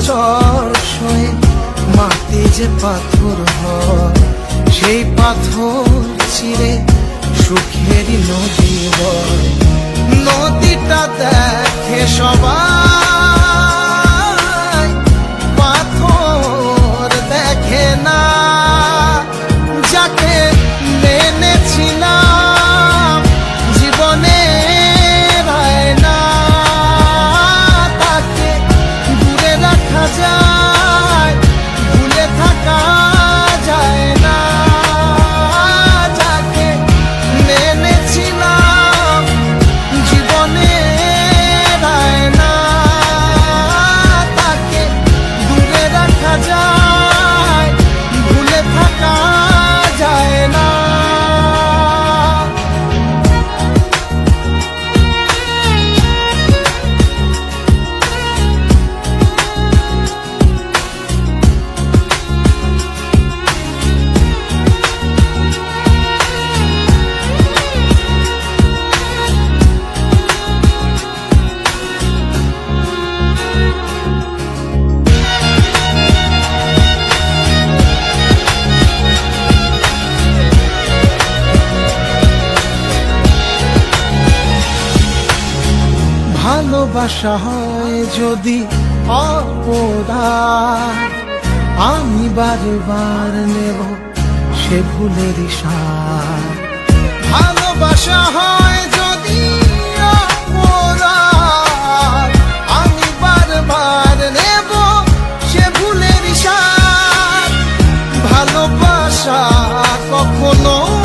ঝড় সয়ে মাটি যে পাথর হয় সেই পাথর চিরে সুখেরই নদী বয়। নদীটা দেখে ভালোবাসা হয় যদি অপদার আমি বারবার নেব সে ভুলের ভালোবাসা হয় যদি আমি বারবার নেব সে ভুলের ভালোবাসা কখনো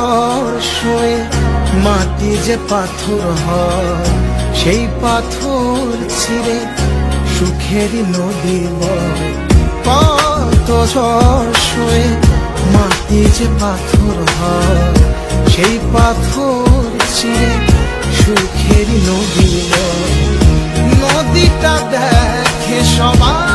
ঝড় সয়ে মাটি যে পাথর হয়, সেই পাথর ছিঁড়ে সুখেরই নদী কত ঝড় সয়ে মাটি যে পাথর হয়, সেই পাথর ছিঁড়ে সুখেরই নদী নদীটা দেখে সবাই